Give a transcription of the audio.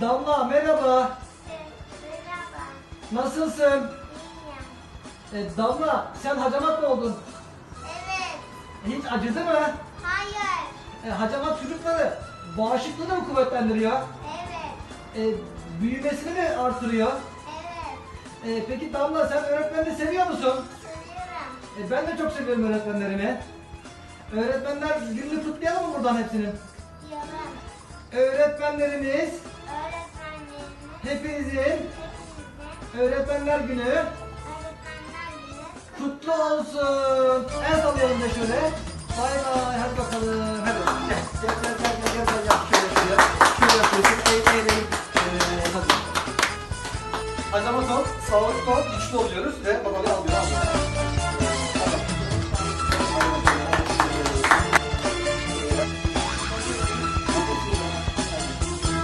Damla merhaba. Merhaba. Nasılsın? İyiyim. E, Damla sen hacamat mı oldun? Evet. Hiç acıdı mı? Hayır. E, hacamat çocukları bağışıklığını mı kuvvetlendiriyor? Evet. E, büyümesini mi artırıyor? Evet. E, peki Damla sen öğretmenini seviyor musun? Seviyorum. E, ben de çok seviyorum öğretmenlerimi. Öğretmenler gününü kutlayalım mı buradan hepsinin? Öğretmenlerimiz Öğretmenlerimiz hepinizin Öğretmenler Günü kutlu olsun. El sallayalım da şöyle. Bay bay. Hadi bakalım. Hadi bakalım. Gel. Gel gel gel gel gel. Şöyle şöyle. Şöyle yapıyorsun. Eğ, eğleyin. Ee, hadi. Acamat ol, sağlıklı ol, güçlü oluyoruz ve babalı alıyor.